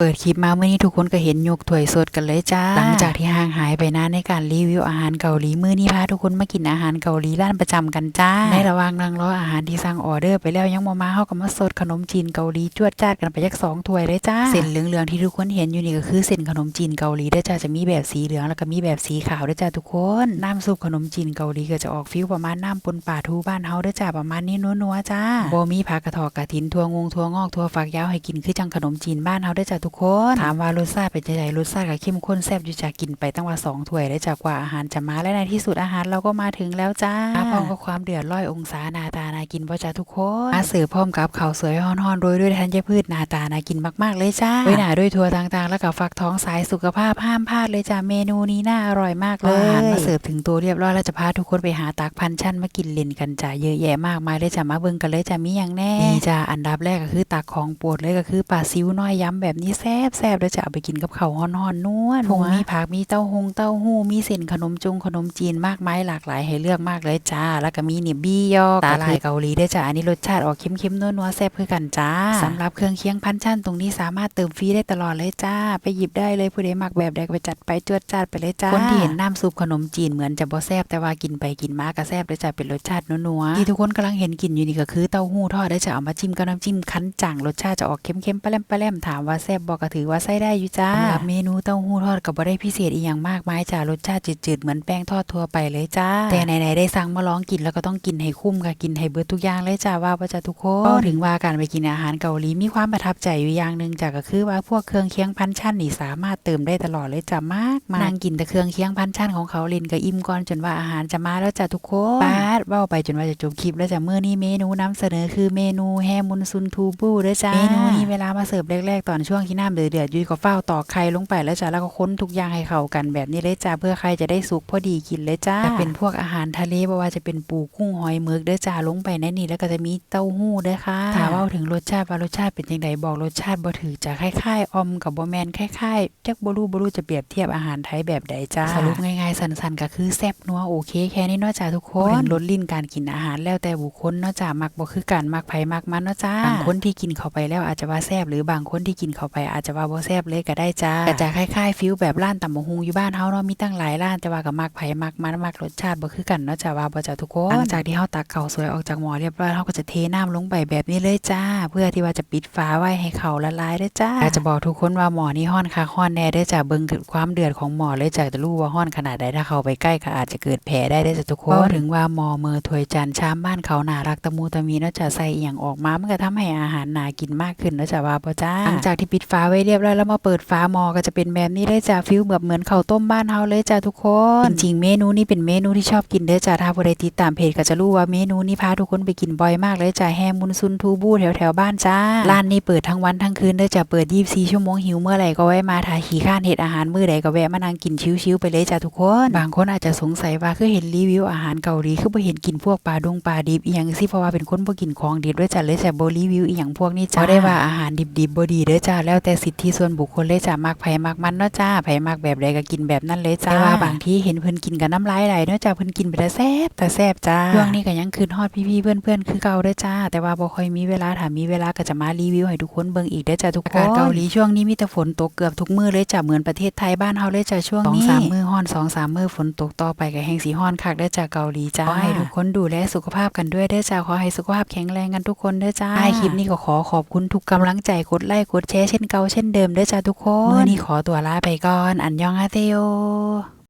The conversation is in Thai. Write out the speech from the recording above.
เปิดคลิปมาเมื่อนี้ทุกคนก็เห็นยกถ้วยสดกันเลยจ้า หลังจากที่ห่างหายไปนานในการรีวิวอาหารเกาหลีมื้อนี้พาทุกคนมากินอาหารเกาหลีร้านประจำกันจ้า ในระหว่างนั่งรออาหารที่สั่งออเดอร์ไปแล้วยังมามาเฮาก็มาสดขนมจีนเกาหลีจวดจ้าดกันไปยักสองถ้วยเลยจ้า เส้นเหลืองๆที่ทุกคนเห็นอยู่นี่ก็คือเส้นขนมจีนเกาหลีเด้อจ้าจะมีแบบสีเหลืองแล้วก็มีแบบสีขาวเด้อจ้าทุกคน น้ำซุปขนมจีนเกาหลีก็จะออกฟิวประมาณน้ำปนป่าทูบ้านเฮาเด้อจ้าประมาณนี้นัวๆจ้าบ่มีผักกระถอกกระถินทั่วงงทั่วงอกทั่วฝักยาวให้กินคือจังขนมจีนบ้านเฮาเด้อจ้าทุกคน ถามว่ารสชาติเป็นจังไดรสชาติก็เข้มข้นแซ่บอยู่จ้ากินไปตั้งว่าสองถ้วยได้จากกว่าอาหารจะมาและในที่สุดอาหารเราก็มาถึงแล้วจ้ามาพร้อมกับความเดือดร้อยองศาหนาตานากินบ่จ้าทุกคนมาเสิร์ฟพร้อมกับข้าวสวยฮ้อนๆโรยด้วยธัญพืชหนาตานากินมาก ๆ เลยจ้าไว้หนาด้วยถั่วต่างๆ แล้วก็ฟักทองสายสุขภาพห้ามพลาดเลยจ้าเมนูนี้น่าอร่อยมากเลยอาหารมาเสิร์ฟถึงตัวเรียบร้อยแล้วจะพาทุกคนไปหาตักพันชั่นมากินเล่นกันจ้าเยอะแยะมากมายเลยจ้ามาเบิ่งกันเลยจ้ามีอย่างแน่นี่จ้าอันดับแรกก็คือตักของโปรดเลยก็คือปลาซิวน้อยย้ำแบบนี้แซ่บแซ่บๆเลยจ้าเอาไปกินกับข้าวฮ้อนๆนวลผงมีผักมีเต้าหงเต้าหู้มีเส้นขนมจงขนมจีนมากมายหลากหลายให้เลือกมากเลยจ้า แล้วก็มีนี่บี้ยอกตาลายเกาหลีด้วยจ้าอันนี้รสชาติออกเค็มๆนัวๆแซ่บคือกันจ้าสำหรับเครื่องเคียงพันชั่นตรงนี้สามารถเติมฟรีได้ตลอดเลยจ้า ไปหยิบได้เลยผู้ใดมักแบบใดก็ไปจัดไปจวดจ้าดไปเลยจ้าคนที่เห็นน้ำซุปขนมจีนเหมือนจะบ่แซ่บแต่ว่ากินไปกินมาก็แซ่บเลยจ้าเป็นรสชาตินัวๆที่ทุกคนกำลังเห็นกินอยู่นี่ก็คือเต้าหู้ทอดได้จะเอามาจิ้มกับน้ำจิ้มคั้นจังรสชาติจะออกเค็มๆปลาแลมปลาแลมถามว่าแซ่บบ่ก็ถือว่าใช้ได้อยู่จ้าสำหรับเมนูเต้าหู้ทอดก็บ่ได้พิเศษอีหยังมากมายจ้ารสชาติจืดๆเหมือนแป้งทอดทั่วไปเลยจ้า แต่ไหนๆได้สั่งมาลองกินแล้วก็ต้องกินให้คุ้มค่ะกินให้เบิดทุกอย่างเลยจ้าว่าว่าจะทุกคนก็ถึงว่าการไปกินอาหารเกาหลีมีความประทับใจอยู่อย่างหนึ่งจ้ะก็คือว่าพวกเครื่องเคียงพันชั่นนี่สามารถเติมได้ตลอดเลยจ้ามากมานั่งกินแต่เครื่องเคียงพันชั่นของเขาเล่นก็อิ่มก่อนจนว่าอาหารจะมาแล้วจ้ะทุกคนปาดเว้าไปจนว่าจะจบคลิปแล้วจ้ะเมื่อนี้เมนูนำเสนอคือเมนูแฮมุนซุนทูบูเด้อจ้าเมนูนี้เวลามาเสิร์ฟแรกๆตอนช่วงที่น้ำเดือดๆยุ้ยก็เฝ้าตอกไข่ลงไปแล้วจ้ะแล้วก็ค้นทุกอย่างให้เข้ากันแบบนี้เลยจ้าเพื่อไข่จะได้สุกพอดีกินเลยจ้าแต่เป็นพวกอาหารทะเลบ่ว่าจะเป็นปูกุ้งหอยหมึกเด้อจ้าลงไปในนี้แล้วก็จะมีเต้าหู้เด้อค่ะถามว่าถึงรสชาติว่ารสชาติเป็นยังไงบอกรสชาติบ่ถือจะคล้ายๆออมกับบ่แมนคล้ายๆจักบ่รู้บ่รู้จะเปรียบเทียบอาหารไทยแบบใดจ้าสรุปง่ายๆสั้นๆก็คือแซ่บนัวโอเคแค่นี้เนาะจ้าทุกคนถึงรสลิ้นการกินอาหารแล้วแต่บุคคลเนาะจ้ามักบ่คือกันมักไผมักมันเนาะจ้าบางคนที่กินเข้าไปแล้วอาจจะว่าแซ่บหรือบางคนที่กินเข้าไปอาจจะว่าบ่แซ่บเลยก็ได้จ้าก็จะคล้ายๆฟิลแบบร้านตำบักหุ่งอยู่บ้านเฮาเนาะมีตั้งหลายร้านแต่ว่าก็มักไผมักมันมักรสชาติบ่คือกันเนาะจ้าว่าบ่จ้าทุกคนหลังจากที่เฮาตักข้าวสวยออกจากหม้อเรียบร้อยเฮาก็จะเทน้ำลงไปแบบนี้เลยจ้า เพื่อที่ว่าจะปิดฝาไว้ให้เขาละลายเด้อจ้าอยากจะบอกทุกคนว่าหม้อนี้ฮ้อนค่ะฮ้อนแน่เด้อจ้าเบิ่งถึงความเดือดของหม้อเลยจ้าจะรู้ว่าฮ้อนขนาดใดถ้าเข้าไปใกล้ก็อาจจะเกิดแผลได้เด้อจ้าทุกคนถึงว่าหม้อมือถ้วยจานชามบ้านเขาน่ารักตะมูตะมีเนาะจ้าใส่อีหยังออกมามันก็ทำให้อาหารน่ากินมากขึ้นเนาะจ้าว่าบ่จ้าหลังจากที่ปิดฝาไว้เรียบร้อยแล้วมาเปิดฝาหมอก็จะเป็นแบบนี้เลยจ้าฟิลแบบเหมือนข้าวต้มบ้านเฮาเลยจ้าทุกคน จริงๆเมนูนี้เป็นเมนูที่ชอบกินเด้อจ้าถ้าผู้ใดติดตามเพจก็จะรู้ว่าเมนูนี้พาทุกคนไปกินบ่อยมากเลยจ้าแฮมุนซุนทูบูแถวแถวบ้านจ้าร้านนี้เปิดทั้งวันทั้งคืนเด้อจ้าเปิด 24 ชั่วโมงหิวเมื่อไหร่ก็แวะมาทาขี้ข้านเฮ็ดอาหารมื้อใดก็แวะมานั่งกินชิวๆไปเลยจ้าทุกคน บางคนอาจจะสงสัยว่าคือเห็นรีวิวอาหารเกาหลีคือบ่เห็นกินพวกปลาดงปลาดิบอีหยังสิเพราะว่าเป็นคนบ่กินของดิบด้วยจ้าเลยจ้าบ่รีวิวอีหยังพวกนี้จ้าได้ว่าอาหารดิบๆบ่ดีเด้อจ้าแล้วแต่สิทธิส่วนบุคคลเลยจ้ามักไผมักมันเนาะจ้าไผมักแบบใดก็กินแบบนั้นเลยจ้าแต่ว่าบางทีเห็นเพิ่นกินกับน้ำลายไหลเนาะจ้าเพิ่นกินไปแต่แซ่บแต่แซ่บจ้าช่วงนี้ก็ยังคืนฮอดพี่ๆเพื่อนๆคือเก่าเด้อจ้า แต่ว่าบ่ค่อยมีเวลาถ้ามีเวลาก็จะมารีวิวให้ทุกคนเบิ่งอีกเด้อจ้าทุกคนอากาศเกาหลีช่วงนี้มีแต่ฝนตกเกือบทุกมื้อเลยจ้าเหมือนประเทศไทยบ้านเฮาเลยจ้าช่วงนี้สองสามมื้อฮ้อนสองสามมื้อฝนตกต่อไปก็แห้งสีฮ้อนคักเด้อจ้าเกาหลีจ้าขอให้ทุกคนดูแลสุขภาพกันด้วยเด้อจ้าขอให้สุขภาพแข็งแรงกันทุกคนเด้อจ้าท้ายคลิปนี้ก็ขอขอบคุณทุกกำลังใจกดไลค์กดแชร์เช่นเก่าเช่นเดิมด้วยจ้าทุกคนมื้อนี้ขอตัวลาไปก่อน อันยองอาเซโย